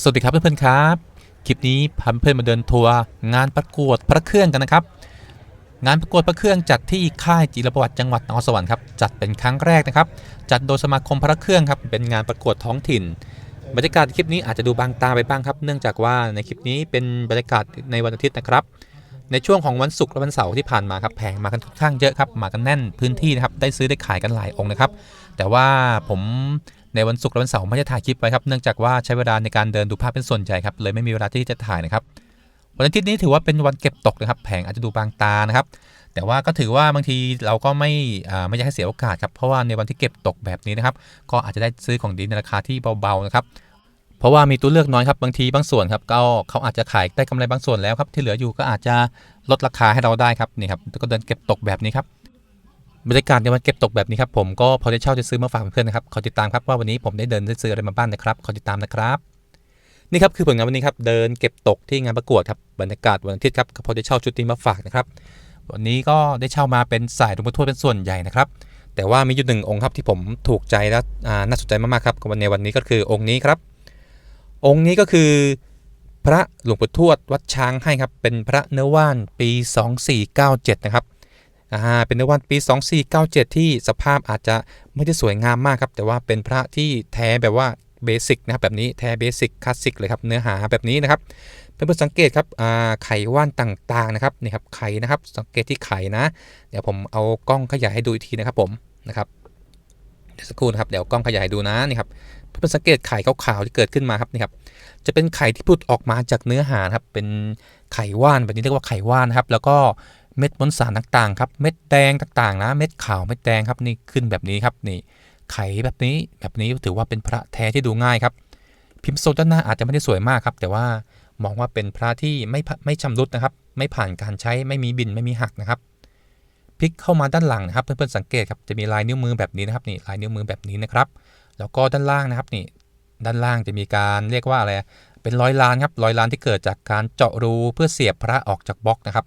สวัสดีครับเพื่อนๆครับ คลิปนี้พาเพื่อนมาเดินทัวร์งานประกวดพระเครื่องกันนะครับ งานประกวดพระเครื่องจัดที่ค่ายจิรประวัติจังหวัดนครสวรรค์ครับจัดเป็นครั้งแรกนะครับ จัดโดยสมาคมพระเครื่องครับเป็นงานประกวดท้องถิ่น บรรยากาศคลิปนี้อาจจะดูบางตาไปบ้างครับ เนื่องจากว่าในคลิปนี้เป็นบรรยากาศในวันอาทิตย์นะครับ ในช่วงของวันศุกร์และวันเสาร์ที่ผ่านมาครับแผงมากันค่อนข้างเยอะครับมากันแน่นพื้นที่นะครับได้ซื้อได้ขายกันหลายองค์นะครับ แต่ว่าผม ในวันศุกร์และวันเสาร์ไม่ได้ถ่ายคลิปไว้ครับเนื่องจากว่าใช้เวลาในการเดินดูภาพเป็นส่วนใหญ่ครับเลยไม่มีเวลาที่จะถ่ายนะครับวันอาทิตย์นี้ถือว่าเป็นวันเก็บตกนะครับแผงอาจจะดูบางตานะครับ แต่ว่าก็ถือว่าบางทีเราก็ไม่ไม่อยากให้เสียโอกาสครับเพราะว่าในวันที่เก็บตกแบบนี้นะครับ ก็อาจจะได้ซื้อของดีในราคาที่เบาๆนะครับเพราะว่ามีตัวเลือกน้อยครับบางทีบางส่วนครับก็เขาอาจจะขายได้กำไรบางส่วนแล้วครับที่เหลืออยู่ก็อาจจะลดราคาให้เราได้ครับนี่ครับก็เดินเก็บตกแบบนี้ครับ บรรยากาศในวันเก็บตกแบบนี้ครับผมก็พอจะเช่าจะซื้อมาฝากเพื่อนนะครับขอติดตามครับว่าวันนี้ผมได้เดินได้ซื้ออะไรมาบ้างนะครับขอติดตามนะครับนี่ครับคือผลงานวันนี้ครับเดินเก็บตกที่งานประกวดครับบรรยากาศวันอาทิตย์ครับพอจะเช่าชุดนี้มาฝากนะครับวันนี้ก็ได้เช่ามาเป็นสายหลวงพ่ทวดเป็นส่วนใหญ่นะครับแต่ว่ามีอยู่หนึ่งองค์ครับที่ผมถูกใจและน่าสนใจมากๆครับวันในวันนี้ก็คือองค์นี้ครับ องค์นี้ก็คือพระหลวงปู่ทวดวัดช้างให้ครับเป็นพระเนื้อว่านปี 2497 นะครับ อ่าเป็นเนื้อว่านปี 2497 ที่สภาพอาจจะไม่ได้สวยงามมากครับ แต่ว่าเป็นพระที่แท้แบบว่าเบสิกนะครับแบบนี้แท้เบสิกคลาสสิกเลยครับเนื้อหาแบบนี้นะครับเพื่อนๆสังเกตครับไขว่านต่างๆนะครับนี่ครับไขนะครับสังเกตที่ไขนะ เดี๋ยวผมเอากล้องขยายให้ดูอีกทีนะครับผมนะครับเดี๋ยวสักครู่นะครับเดี๋ยวกล้องขยายดูนะนี่ครับเพื่อนๆสังเกตไข่ขาวๆที่เกิดขึ้นมาครับนี่ครับจะเป็นไข่ที่พุดออกมาจากเนื้อหาครับเป็นไข่ว่านแบบนี้เรียกว่าไข่ว่านนะครับ แล้วก็ เม็ดมวลสารต่างๆครับเม็ดแดงต่างๆนะเม็ดขาวเม็ดแดงครับนี่ขึ้นแบบนี้ครับนี่ไข่แบบนี้แบบนี้ถือว่าเป็นพระแท้ที่ดูง่ายครับ พิมพ์โซด้านหน้าอาจจะไม่ได้สวยมากครับ แต่ว่ามองว่าเป็นพระที่ไม่ไม่ชำรุดนะครับ ไม่ผ่านการใช้ไม่มีบินไม่มีหักนะครับพลิกเข้ามาด้านหลังนะครับเพื่อนๆสังเกตครับจะมีลายนิ้วมือแบบนี้นะครับนี่ลายนิ้วมือแบบนี้นะครับ แล้วก็ด้านล่างนะครับนี่ด้านล่างจะมีการเรียกว่าอะไรเป็นรอยลานครับรอยลานที่เกิดจากการเจาะรูเพื่อเสียบพระออกจากบล็อกนะครับ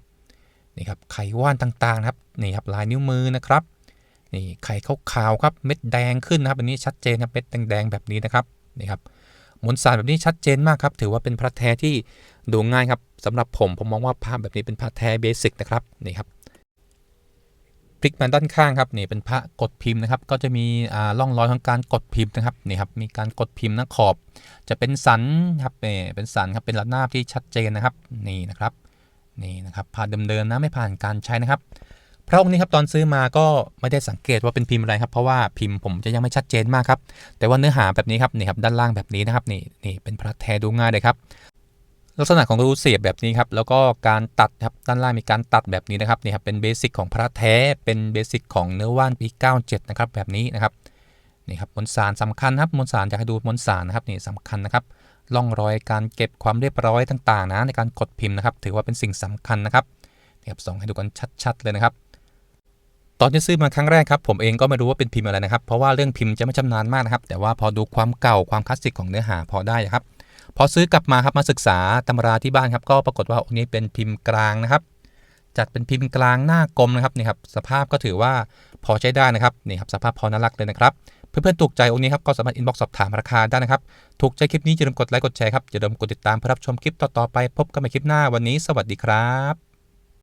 นี่ครับไขว่านต่างๆนะครับนี่ครับลายนิ้วมือนะครับนี่ไข่ขาวๆครับเม็ดแดงขึ้นนะครับอันนี้ชัดเจนครับเม็ดแดงๆแบบนี้นะครับนี่ครับมวลสารแบบนี้ชัดเจนมากครับ ถือว่าเป็นพระแท้ที่ดูง่ายครับสำหรับผมผมมองว่าภาพแบบนี้เป็นพระแท้เบสิกนะครับนี่ครับพลิกมาด้านข้างครับนี่เป็นพระกดพิมพ์นะครับ ก็จะมีอ่าร่องรอยของการกดพิมพ์นะครับนี่ครับมีการกดพิมพ์น้าขอบ จะเป็นสันครับเป็นสันครับเป็นระนาบที่ชัดเจนนะครับนี่นะครับ นี่นะครับผ่านเดิมๆนะไม่ผ่านการใช้นะครับ พระองค์นี้ครับตอนซื้อมาก็ไม่ได้สังเกตว่าเป็นพิมพ์อะไรครับ เพราะว่าพิมพ์ผมจะยังไม่ชัดเจนมากครับ แต่ว่าเนื้อหาแบบนี้ครับนี่ครับด้านล่างแบบนี้นะครับนี่นี่เป็นพระแท้ดูง่ายเลยครับ ลักษณะของรูเสียบแบบนี้ครับแล้วก็การตัดครับด้านล่างมีการตัดแบบนี้นะครับนี่ครับเป็นเบสิกของพระแท้เป็นเบสิกของเนื้อว่านปี 97 นะครับแบบนี้นะครับนี่ครับมวลสารสำคัญครับมวลสารอยากให้ดูมวลสารนะครับนี่สำคัญนะครับ ร่องรอยการเก็บความเรียบร้อยต่างๆนะในการกดพิมพ์นะครับ ถือว่าเป็นสิ่งสำคัญนะครับนี่ครับส่องให้ดูกันชัดๆเลยนะครับ ตอนที่ซื้อมาครั้งแรกครับ ผมเองก็ไม่รู้ว่าเป็นพิมพ์อะไรนะครับ เพราะว่าเรื่องพิมพ์จะไม่ชำนาญมากนะครับ แต่ว่าพอดูความเก่าความคลาสสิกของเนื้อหาพอได้ครับ พอซื้อกลับมาครับมาศึกษาตำราที่บ้านครับ ก็ปรากฏว่าองค์นี้เป็นพิมพ์กลางนะครับ จัดเป็นพิมพ์กลางหน้ากลมนะครับนี่ครับ สภาพก็ถือว่าพอใช้ได้นะครับนี่ครับสภาพพอน่ารักเลยนะครับเพื่อนๆถูกใจองค์นี้ครับก็สามารถอินบ็อกซ์สอบถามราคาได้นะครับ ถูกใจคลิปนี้อย่าลืมกดไลค์กดแชร์ครับอย่าลืมกดติดตามเพื่อรับชมคลิปต่อๆไป พบกันใหม่คลิปหน้าวันนี้ สวัสดีครับ